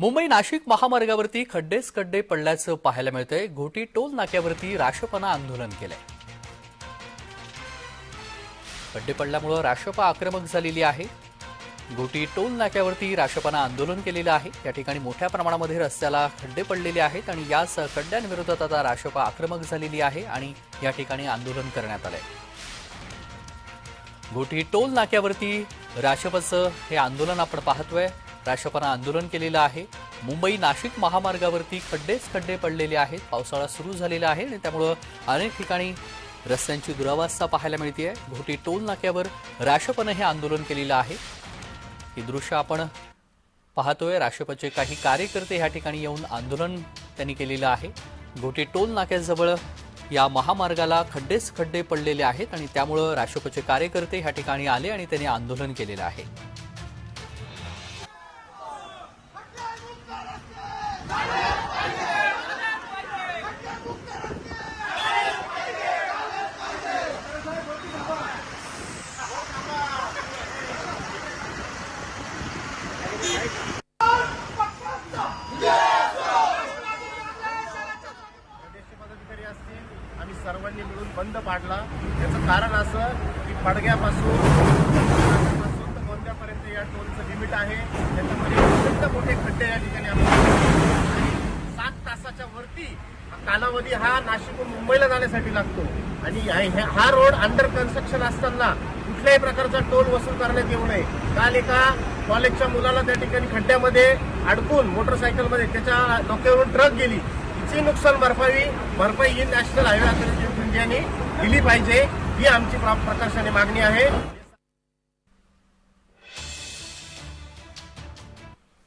मुंबई नाशिक महामार्गावरती खड्डेच खड्डे पडल्याचं पाहायला मिळतंय. घोटी टोल नाक्यावरती राशपना आंदोलन केलंय. खड्डे पडल्यामुळं राशपा आक्रमक झालेली आहे. घोटी टोल नाक्यावरती राशपानं आंदोलन केलेलं आहे. या ठिकाणी मोठ्या प्रमाणामध्ये रस्त्याला खड्डे पडलेले आहेत आणि याच खड्ड्यांविरोधात आता राष्ट्रपा आक्रमक झालेली आहे आणि या ठिकाणी आंदोलन करण्यात आलंय. घोटी टोल नाक्यावरती राशपाचं हे आंदोलन आपण पाहतोय. राशपानं आंदोलन केलेलं आहे. मुंबई नाशिक महामार्गावरती खड्डेच खड्डे पडलेले आहेत. पावसाळा सुरू झालेला आहे आणि त्यामुळं अनेक ठिकाणी रस्त्यांची दुरावस्था पाहायला मिळते आहे घोटी टोल नाक्यावर राशपानं हे आंदोलन केलेलं आहे. ही दृश्य आपण पाहतोय. राष्ट्रपतीचे काही कार्यकर्ते ह्या ठिकाणी येऊन आंदोलन त्यांनी केलेलं आहे. घोटी टोल नाक्याजवळ या महामार्गाला खड्डेच खड्डे पडलेले आहेत आणि त्यामुळं राष्ट्रपतीचे कार्यकर्ते ह्या ठिकाणी आले आणि त्यांनी आंदोलन केलेलं आहे. पदाधिकारी असतील आम्ही सर्वांनी मिळून बंद पाडला. याचं कारण असं की पडग्यापासून पासून तर गोंद्यापर्यंत या टोलचं लिमिट आहे. त्याच्यामध्ये अत्यंत मोठे खड्डे या ठिकाणी आम्हाला सात तासाच्या वरती कालावधी हा नाशिकहून मुंबईला जाण्यासाठी लागतो. आणि हा रोड अंडर कन्स्ट्रक्शन असताना कुठल्याही प्रकारचा टोल वसूल करण्यात येऊ नये. काल एका कॉलेजच्या मुलाला त्या ठिकाणी खड्ड्यामध्ये अडकून मोटरसायकलमध्ये त्याच्या डोक्यावरून ट्रक गेली. तिची नुकसान भरपाई भरपाई ही नॅशनल हायवे अथॉरिटी ऑफ इंडियाने दिली पाहिजे. ही आमची प्रा- प्रकर्षाने मागणी आहे.